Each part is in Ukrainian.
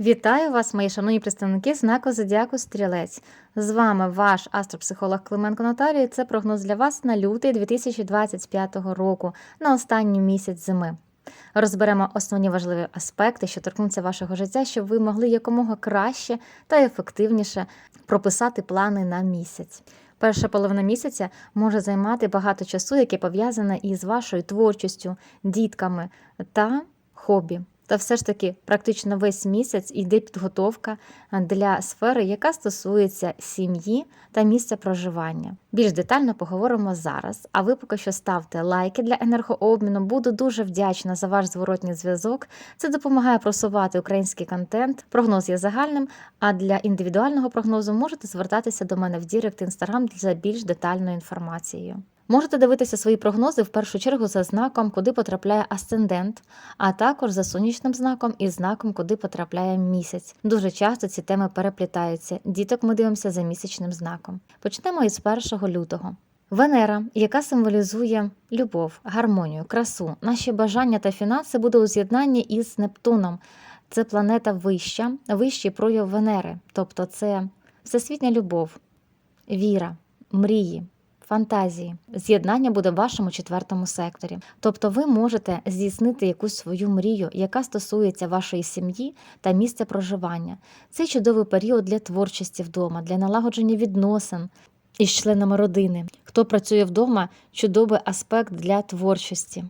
Вітаю вас, мої шановні представники знаку Зодіаку Стрілець. З вами ваш астропсихолог Клименко Наталія. Це прогноз для вас на лютий 2025 року, на останній місяць зими. Розберемо основні важливі аспекти, що торкнуться вашого життя, щоб ви могли якомога краще та ефективніше прописати плани на місяць. Перша половина місяця може займати багато часу, яке пов'язане із вашою творчістю, дітками та хобі. Та все ж таки практично весь місяць йде підготовка для сфери, яка стосується сім'ї та місця проживання. Більш детально поговоримо зараз. А ви поки що ставте лайки для енергообміну. Буду дуже вдячна за ваш зворотній зв'язок. Це допомагає просувати український контент. Прогноз є загальним. А для індивідуального прогнозу можете звертатися до мене в Дірект Інстаграм за більш детальною інформацією. Можете дивитися свої прогнози в першу чергу за знаком, куди потрапляє асцендент, а також за сонячним знаком і знаком, куди потрапляє місяць. Дуже часто ці теми переплітаються. Діток ми дивимося за місячним знаком. Почнемо із 1 лютого. Венера, яка символізує любов, гармонію, красу, наші бажання та фінанси, буде у з'єднанні із Нептуном. Це планета вища, вищий прояв Венери, тобто це всесвітня любов, віра, мрії фантазії. З'єднання буде в вашому четвертому секторі. Тобто ви можете здійснити якусь свою мрію, яка стосується вашої сім'ї та місця проживання. Це чудовий період для творчості вдома, для налагодження відносин із членами родини. Хто працює вдома, чудовий аспект для творчості.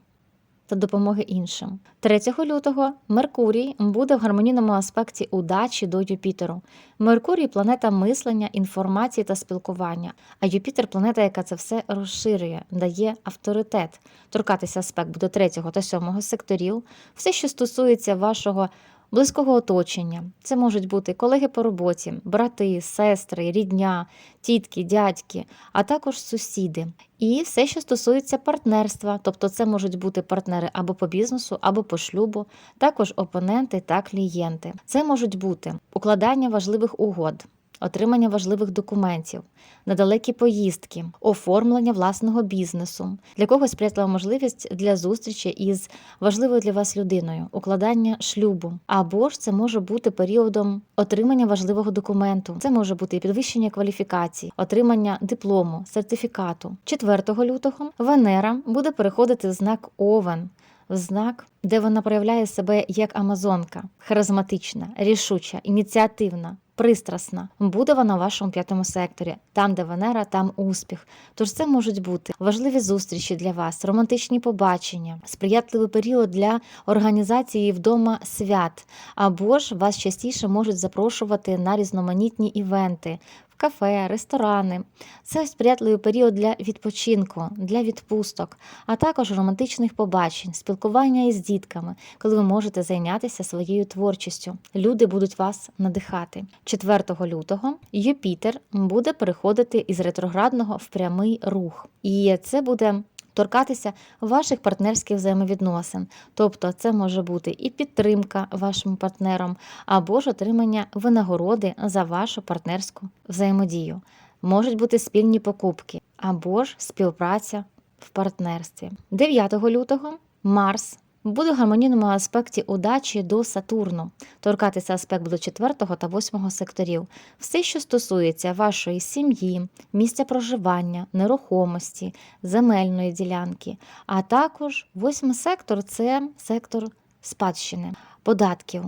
Та допомоги іншим. 3 лютого Меркурій буде в гармонійному аспекті удачі до Юпітеру. Меркурій планета мислення, інформації та спілкування, а Юпітер планета, яка це все розширює, дає авторитет. Торкатися аспект буде 3 та 7 секторів, все, що стосується вашого близького оточення. Це можуть бути колеги по роботі, брати, сестри, рідня, тітки, дядьки, а також сусіди. І все, що стосується партнерства, тобто це можуть бути партнери або по бізнесу, або по шлюбу, також опоненти та клієнти. Це можуть бути укладання важливих угод. Отримання важливих документів, недалекі поїздки, оформлення власного бізнесу, для когось сприятлива можливість для зустрічі із важливою для вас людиною, укладання шлюбу. Або ж це може бути періодом отримання важливого документу. Це може бути і підвищення кваліфікації, отримання диплому, сертифікату. 4 лютого Венера буде переходити в знак Овен. В знак, де вона проявляє себе як амазонка, харизматична, рішуча, ініціативна, пристрасна. Буде вона в вашому п'ятому секторі, там, де Венера, там успіх. Тож це можуть бути важливі зустрічі для вас, романтичні побачення, сприятливий період для організації вдома свят, або ж вас частіше можуть запрошувати на різноманітні івенти. Кафе, ресторани це сприятливий період для відпочинку, для відпусток, а також романтичних побачень, спілкування із дітками, коли ви можете зайнятися своєю творчістю. Люди будуть вас надихати. 4 лютого Юпітер буде переходити із ретроградного в прямий рух, і це буде. Торкатися ваших партнерських взаємовідносин, тобто це може бути і підтримка вашим партнерам, або ж отримання винагороди за вашу партнерську взаємодію. Можуть бути спільні покупки, або ж співпраця в партнерстві. 9 лютого Марс буде в гармонійному аспекті удачі до Сатурну. Торкатися аспект буде 4 та 8 секторів. Все, що стосується вашої сім'ї, місця проживання, нерухомості, земельної ділянки, а також восьмий сектор це сектор спадщини, податків,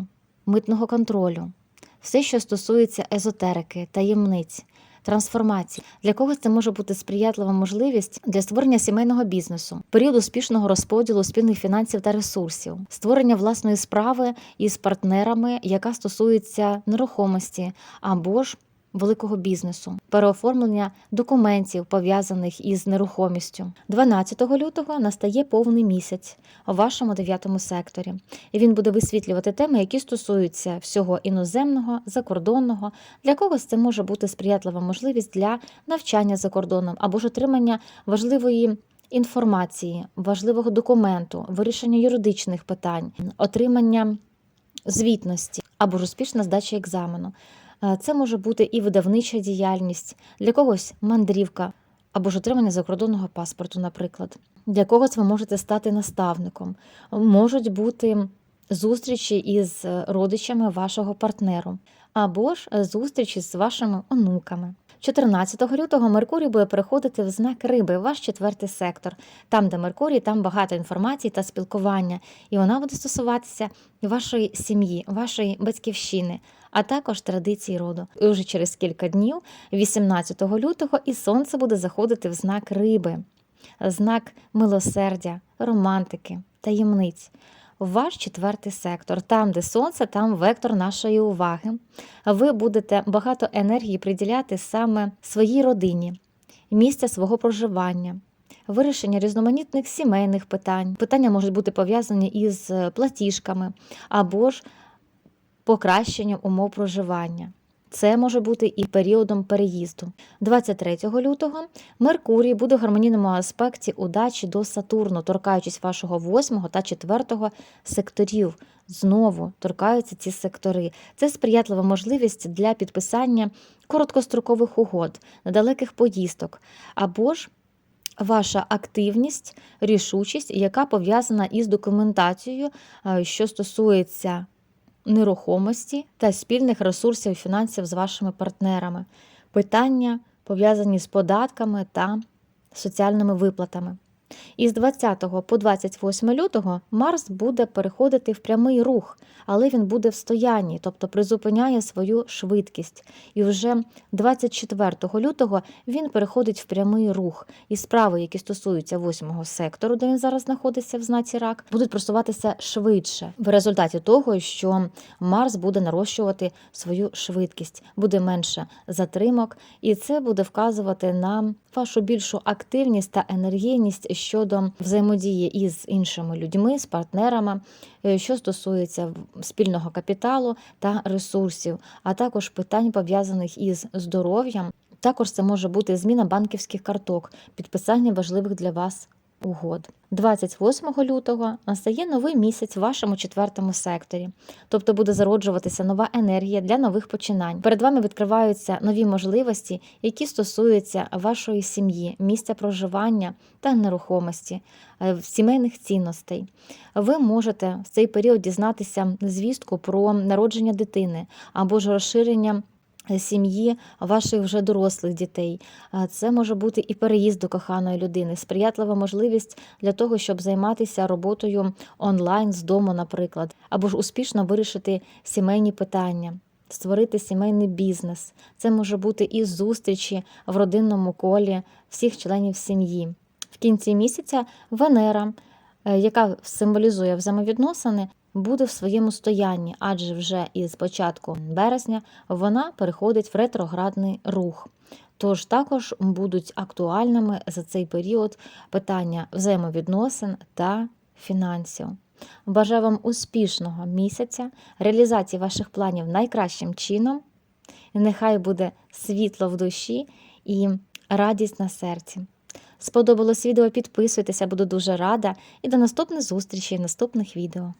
митного контролю. Все, що стосується езотерики, таємниць, трансформації. Для когось це може бути сприятлива можливість для створення сімейного бізнесу, період успішного розподілу спільних фінансів та ресурсів, створення власної справи із партнерами, яка стосується нерухомості або ж великого бізнесу, переоформлення документів, пов'язаних із нерухомістю. 12 лютого настає повний місяць у вашому дев'ятому секторі, і він буде висвітлювати теми, які стосуються всього іноземного, закордонного. Для когось це може бути сприятлива можливість для навчання за кордоном або ж отримання важливої. Інформації, важливого документу, вирішення юридичних питань, отримання звітності або ж успішна здача екзамену. Е, Це може бути і видавнича діяльність, для когось мандрівка або ж отримання закордонного паспорту, наприклад. Для когось ви можете стати наставником, можуть бути зустрічі із е, родичами вашого партнеру, або ж зустрічі з вашими онуками. 14 лютого Меркурій буде переходити в знак риби, ваш четвертий сектор. Там, де Меркурій, там багато інформації та спілкування, і вона буде стосуватися вашої сім'ї, вашої батьківщини, а також традицій роду. І вже через кілька днів, 18 лютого, і сонце буде заходити в знак риби, знак милосердя, романтики, таємниць. Ваш четвертий сектор, там, де сонце, там вектор нашої уваги. Ви будете багато енергії приділяти саме своїй родині, місця свого проживання, вирішення різноманітних сімейних питань. Питання можуть бути пов'язані із платіжками або ж покращенням умов проживання. Це може бути і періодом переїзду. 23 лютого Меркурій буде в гармонійному аспекті удачі до Сатурну, торкаючись вашого 8 та 4 секторів. Знову торкаються ці сектори. Це сприятлива можливість для підписання короткострокових угод, недалеких поїздок або ж ваша активність, рішучість, яка пов'язана із документацією, е, що стосується нерухомості та спільних ресурсів і фінансів з вашими партнерами, питання пов'язані з податками та соціальними виплатами. Із 20 по 28 лютого Марс буде переходити в прямий рух, але він буде в стоянні, тобто призупиняє свою швидкість. І вже 24 лютого він переходить в прямий рух. І справи, які стосуються 8 сектору, де він зараз знаходиться в знаці рак, будуть просуватися швидше в результаті того, що Марс буде нарощувати свою швидкість, буде менше затримок, і це буде вказувати на вашу більшу активність та енергійність щодо взаємодії із іншими людьми, з партнерами, е, що стосується спільного капіталу та ресурсів, а також питань пов'язаних із здоров'ям. Також це може бути зміна банківських карток, підписання важливих для вас угод. 28 лютого настає новий місяць в вашому четвертому секторі, тобто буде зароджуватися нова енергія для нових починань. Перед вами відкриваються нові можливості, які стосуються вашої сім'ї, місця проживання та нерухомості, е, сімейних цінностей. Ви можете в цей період дізнатися звістку про народження дитини або ж розширення сім'ї ваших вже дорослих дітей. Це може бути і переїзд до коханої людини, сприятлива можливість для того, щоб займатися роботою онлайн з дому, наприклад, або ж успішно вирішити сімейні питання. Створити сімейний бізнес. Це може бути і зустрічі в родинному колі всіх членів сім'ї. В кінці місяця Венера, яка символізує взаємовідносини, буде в своєму стоянні, адже вже із початку березня вона переходить в ретроградний рух. Тож також будуть актуальними за цей період питання взаємовідносин та фінансів. Бажаю вам успішного місяця, реалізації ваших планів найкращим чином. Нехай буде світло в душі і радість на серці. Сподобалось відео? Підписуйтеся, буду дуже рада. І до наступних зустрічей наступних відео.